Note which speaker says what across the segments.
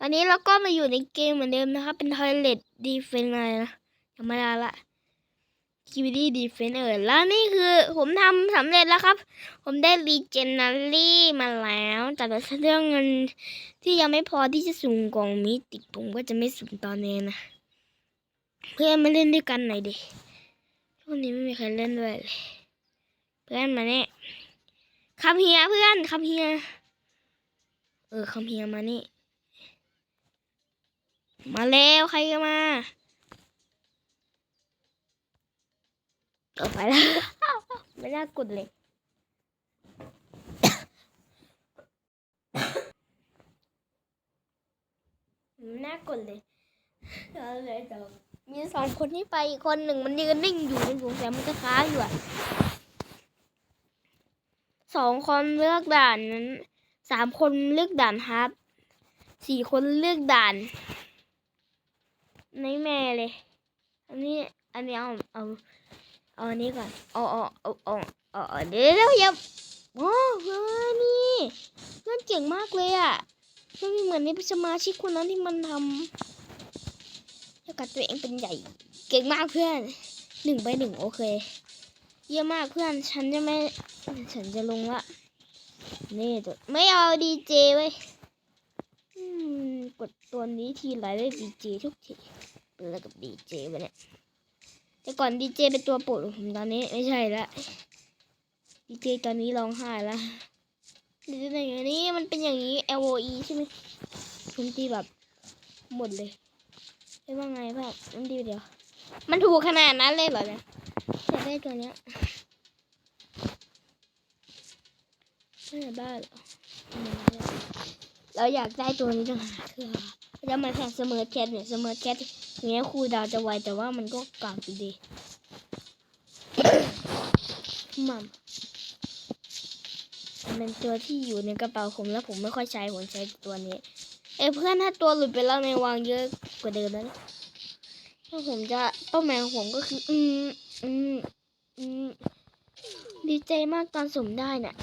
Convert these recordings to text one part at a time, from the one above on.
Speaker 1: วันนี้เราก็มาอยู่ในเกมเหมือนเดิมนะครับ เป็น Toilet Defense อะไรนะธรรมดาละ k i v i d y Defense เออแล้วนี่คือผมทำสำเร็จแล้วครับ ผมได้ Legendary มาแล้ว แต่เรื่องเงินที่ยังไม่พอที่จะสุ่มกล่องมิติผมก็จะไม่สุ่มตอนนี้นะ เพื่อนมาเล่นด้วยกันหน่อยดิช่วงนี้ไม่มีใครเล่นด้วยเลยเพื่อนมาเนี่ยคำเฮียเพื่อนคำเฮีย เออคำเฮียมานี่ มาแล้วใครมาเออไปแล้วไม่น่ากดเลย ไม่น่ากดเลยมีสองคนที่ไปอีกคนหนึ่งมันยืนนิ่งอยู่ในถุงแต่มันจะค้าอยู่อะสองคนเลือกด่านนั้นสามคนเลือกด่านฮับสี่คนเลือกด่าน ไม่แม่เลย อันนี้อันนี้เอาเอาเอาอันนี้ก่อนเอาเอาเอาเอาเอาเดี๋ยวเดี๋ยวอย่าโอ้เพื่อนนี่เพื่อนเก่งมากเลยอะเพื่อนไม่เหมือนในสมาชิกคนนั้นที่มันทำแล้วกับตัวเองเป็นใหญ่ เก่งมากเพื่อนหนึ่งไปหนึ่งโอเค เยี่ยมมากเพื่อนฉันจะไม่ฉันจะลงละนี่ตัวไม่เอาดีเจไว้ กดตัวนี้ทีไรได้ดีเจทุกทีเป็นอะไรกับดีเจวะเนี่ยแต่ก่อนดีเจเป็นตัวโปรดของผมตอนนี้ไม่ใช่ละดีเจตอนนี้ร้องไห้ละดีเจอย่างนี้มันเป็นอย่างนี้ L O E ใช่ไหมทุนทีแบบหมดเลยไม่ว่าไงแบบมันดีเดียว มันถูกขนาดนั้นเลยเหรอเนี่ยอยากได้ตัวเนี้ยไม่อยากได้เหรอ เราอยากได้ตัวนี้จังหากคือแล้วมาแข่งเสมอแคทเนี่ยเสมอแคทอย่างเงี้ยครูดาวจะไวแต่ว่ามันก็กากอยู่ดีมัมมันเป็นตัวที่อยู่ในกระเป๋าผมแล้วผมไม่ค่อยใช้ผมใช้ตัวนี้ เอ้เพื่อนถ้าตัวหลุดไปแล้วในวางเยอะกว่าเดิมแล้วนะถ้าผมจะเป้าหมายของผมก็คือ อืมอืมอืมดีใจมากตอนสุ่มได้น่ะ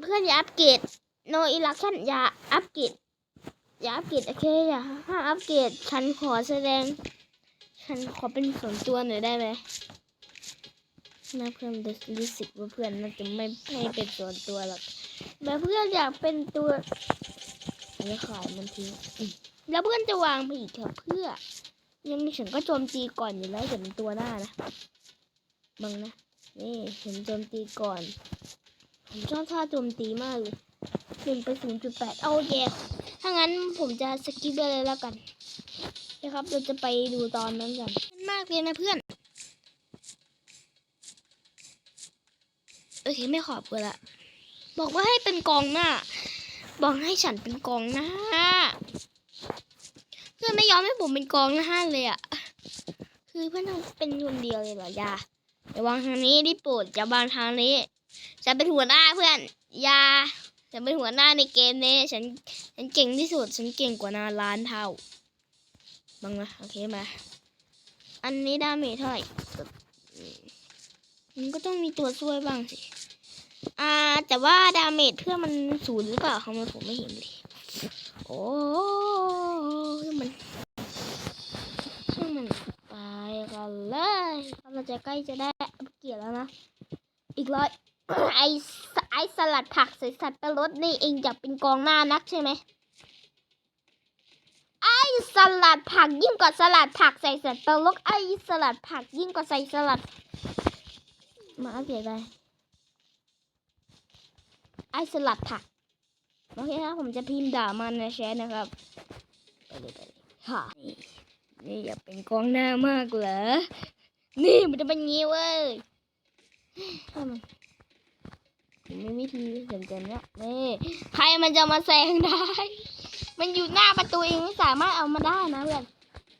Speaker 1: เพื่อนอย่าอัปเกรด โนอิลักชันอย่าอัปเกรดอย่าอัปเกรดโอเคอย่าห้ามอัปเกรดฉันขอแสดง ฉันขอเป็นส่วนตัวหน่อยได้ไหมนะเพื่อนรู้สึกว่าเพื่อนน่าจะไม่ให้เป็นส่วนตัวหรอกแต่เพื่อนอยากเป็นตัวจะขายมันทิ้งแล้วเพื่อนจะวางไปอีกครับเพื่อ ยังมีฉันก็โจมตีก่อนอยู่แล้วแต่เป็นตัวหน้านะบังนะนี่ฉันโจมตีก่อน ผมชอบท่าโจมตีมากเลยหนึ่งไปศูนย์จุดแปดเอาแย่ถ้างั้นผมจะสกิปไปเลยแล้วกันนะครับเราจะไปดูตอนนั้นกันมากเลยนะเพื่อนโอเคไม่ขอบกูละ บอกว่าให้เป็นกองหน้า บอกให้ฉันเป็นกองหน้า เพื่อนไม่ยอมให้ผมเป็นกองหน้าเลยอะ่ะคือเพื่อนต้องเป็นคนเดียวเลยเหรออย่าอย่าวางทางนี้ดิโปรดอย่าวางทางนี้ ฉันเป็นหัวหน้าเพื่อนยาฉันเป็นหัวหน้าในเกมนี้ ฉัน ฉันเก่งที่สุด ฉันเก่งกว่านาล้านเท่าบังนะโอเคมา อันนี้ดาเมจเท่าไหร่มันก็ต้องมีตัวช่วยบ้างสิ อ่า แต่ว่าดาเมจเพื่อนมันศูนย์หรือเปล่าทำไมผมไม่เห็นเลย โอ้ช่างมันช่างมันไปกันเลยเราจะใกล้จะได้เกียรแล้วนะ อีกร้อย ไอสไอสลัดผักใส่สัตว์ประรดนี่เองอยากเป็นกองหน้านักใช่ไหมไอสลัดผักยิ่งกว่าสลัดผักใส่สัตว์ประรดไอสลัดผักยิ่งกว่าใส่สลัดมาอัปเดตไปไอสลัดผักโอเคครับผมจะพิมพ์ด่ามันในแชทนะครับไปเลยไปเลยค่ะนี่นี่อยากเป็นกองหน้ามากเหรอนี่มันจะเป็นงี้เว้ยให้มัน ผมมีวิธีเจ๋งๆเนี่ยนี่ใครมันจะมาแซงได้ มันอยู่หน้าประตูเองไม่สามารถเอามาได้นะเพื่อน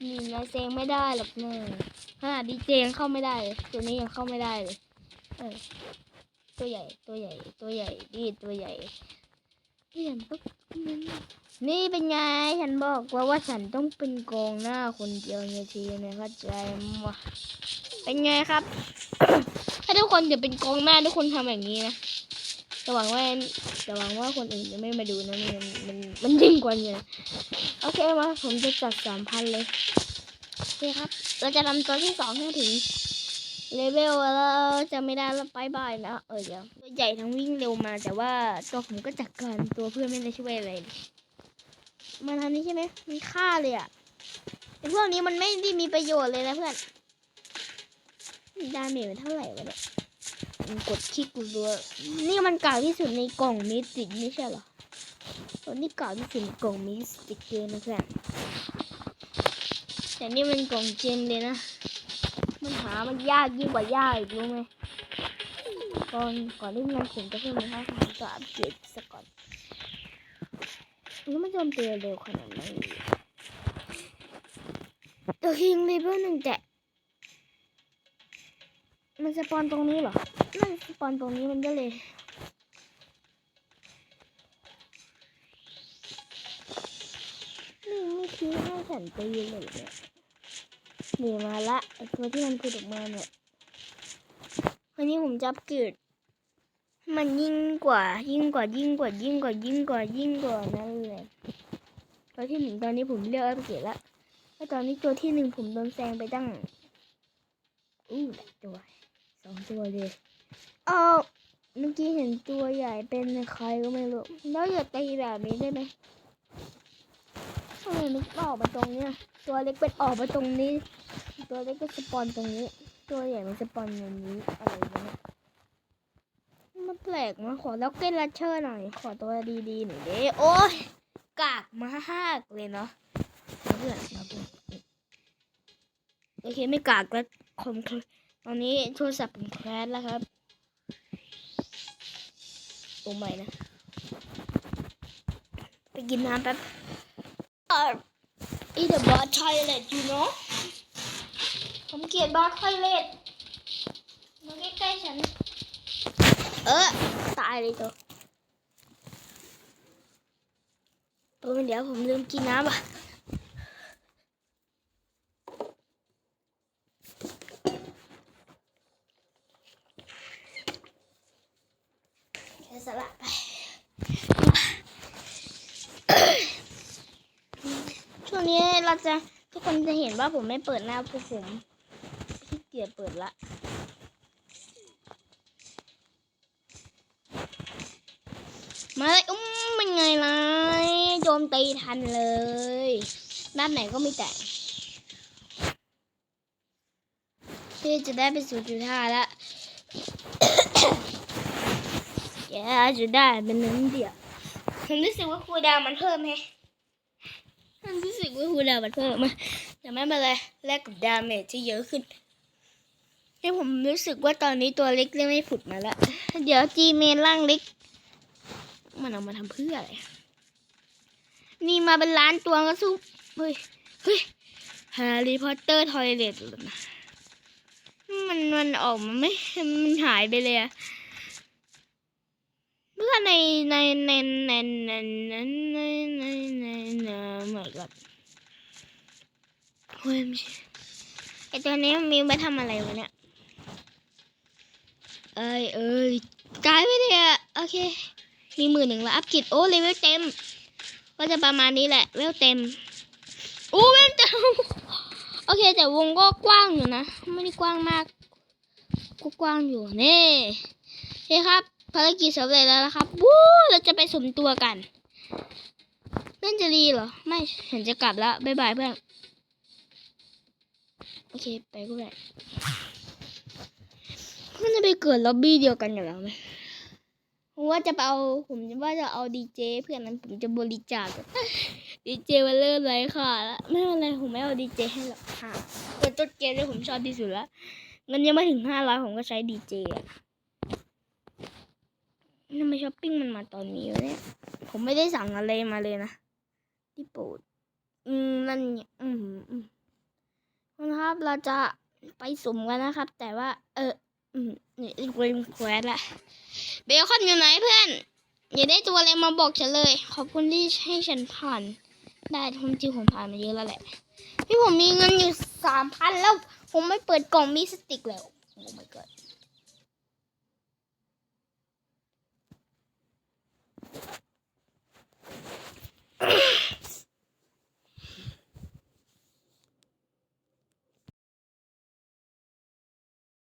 Speaker 1: นี่นายแซงไม่ได้หรอกเนอะขนาดดีเจยังเข้าไม่ได้เลยตัวนี้ยังเข้าไม่ได้เลยเออตัวใหญ่ตัวใหญ่ตัวใหญ่ดีตัวใหญ่นี่ฉันปุ๊บนี่เป็นไงฉันบอกว่าว่าฉันต้องเป็นกองหน้าคนเดียวในทีมเนี่ยเข้าใจมั้ยเป็นไงครับ ถ้าทุกคนเดี๋ยวเป็นกองหน้าทุกคนทำอย่างนี้นะ จะหวังว่าจะหวังว่าคนอื่นจะไม่มาดูนะนี่มันมันมันยิ่งกว่านี้นะโอเคมาผมจะจัดสามพันเลยโอเคครับ เราจะทำตัวที่สองให้ถึงเลเวลแล้วจะไม่ได้แล้วบายบายนะเออเดี๋ยวตัวใหญ่ทั้งวิ่งเร็วมา แต่ว่าตัวผมก็จัดการตัวเพื่อนไม่ได้ช่วยอะไรมาทางนี้ใช่ไหมมีค่าเลยอะไอพวกนี้มันไม่ได้มีประโยชน์เลยนะเพื่อนดาเมจมันเท่าไหร่วะเนี่ย กดคลิกกูรัวยนี่มันเก่าที่สุดในกล่องมิสติกไม่ใช่เหรอตัวนี้เก่าที่สุดในกล่องมิสติกเลยนะเพื่อนแต่นี่มันกล่องเจนเลยนะ มันหามันยากยิ่งกว่ายากอีกรู้ไหมก่อนก่อนที่มันผมจะขึ้นมาให้ทำก็อัปเดสักก่อนนี่มันโจมตีเร็วขนาดไหนตัวคิงเลเวลหนึ่งแต่ มันสปอนตรงนี้เหรอ มันสปอนตรงนี้มันก็เลย นี่ไม่ทิ้งให้ฉันตีเลยเนี่ยหนีมาละไอตัวที่มันพูดออกมาเนี่ย วันนี้ผมจะอัปเกิด มันยิ่งกว่า ยิ่งกว่ายิ่งกว่ายิ่งกว่ายิ่งกว่ายิ่งกว่านั่นเลยตัวที่หนึ่งตอนนี้ผมเลือกอัปเกรดละแล้วตอนนี้ตัวที่หนึ่งผมโดนแซงไปตั้งอู้หลายตัว สองตัวเลยเออเมื่อกี้เห็นตัวใหญ่เป็นใครก็ไม่รู้แล้วอย่าตีแบบนี้ได้ไหมทำไมนึกออกมาตรงเนี้ยตัวเล็กเป็นออกมาตรงนี้ ตัวเล็กก็สปอนตรงนี้ ตัวใหญ่มันสปอนอย่างนี้อะไรอย่างเงี้ยมันแปลกมาขอล็อกเก็ตลัชเชอร์หน่อยขอตัวดีๆหน่อยเด้โอ้ยกากมากเลยเนาะเพื่อนเอาเพื่อนโอเคไม่กากแล้วคอม อนนี้โทรศัพท์ผมแครชแล้วครับโอ้ไม่นะ ไปกินน้ำแป๊บ อีเดอะบอสทอยเลตอยู่เนาะผมเกลียดบอสทอยเลตมาใกล้ๆฉัน เออ ตายเลยตัวเออเดี๋ยวผมลืมกินน้ำอะ สละไปช่วงนี้เราจะทุกคนจะเห็นว่าผมไม่เปิดหน้าพวกผมขี้เกียจเปิดละมาเลยอุ้มเป็นไงล่ะโจมตีทันเลยด้านไหนก็ไม่แตกที่จะได้ไปสู่จุดห้าและ แกจจะได้เป็นน้ำเดียวฉันรู้สึกว่าครูดาวมันเพิ่มไหมฉันรู้สึกว่าครูดาวมันเพิ่มมาแต่ไม่เป็นไรแลกกับดาเมจที่เยอะขึ้นให้ผมรู้สึกว่าตอนนี้ตัวเล็กเริ่มไม่ผุดมาแล้ว เดี๋ยวจีเมนร่างเล็ก มันเอามาทำเพื่ออะไร นี่มาเป็นล้านตัวก็สู้เฮ้ยเฮ้ยแฮร์รี่พอตเตอร์ทอยเลตมันมันออกมาไม่ มันหายไปเลยอะ เมื่อในในในในในในในในในในเหมือนกับเฮ้ยไม่ใช่ไอตัวนี้มันมีไว้ทำอะไรวะเนี่ยเอ้ยเอ้ยตายไปเลยอะโอเค มีหมื่นหนึ่งแล้วอัพกิจโอ้เลเวลเต็ม ก็จะประมาณนี้แหละเวลเต็มโอ้เวลเต็มโอเค แต่วงก็กว้างอยู่นะ ไม่ได้กว้างมากก็กว้างอยู่นี่โอเคครับ ภารกิจสำเร็จแล้วนะครับวู้เราจะไปสมตัวกันเล่อนจะดีเหรอ ไม่เห็นจะกลับแล้วบ๊ายบายเพื่อน โอเค ไปก็ได้เพื่อนจะไปเกิดล็อบบี้เดียวกันอยู่แล้วไหมผมว่าจะไปเอา ผมว่าจะเอาดีเจเพื่อนนั้นผมจะบริจาคดีเจมันเริ่มไรค่ะแล้วไม่เป็นไรผมไม่เอาดีเจให้หรอกค่ะเปิดต้นเกมที่ผมชอบที่สุดแล้วเงินยังไม่ถึงห้าร้อยผมก็ใช้ดีเจอะ ทำไมช้อปปิ้งมันมาตอนนี้วะเนี่ย ผมไม่ได้สั่งอะไรมาเลยนะที่โปรดอืมนั่นเนี่ยอืมอืมนะครับเราจะไปสุ่มกันนะครับ แต่ว่า เออ อืมนี่เกมแควสละเบลคอนอยู่ไหนเพื่อน อย่าได้ตัวอะไรมาบอกฉันเลย ขอบคุณที่ให้ฉันผ่าน ได้ทมจริงผมผ่านมาเยอะแล้วแหละ พี่ผมมีเงินอยู่สามพันแล้ว ผมไม่เปิดกล่องมีสติกแล้ว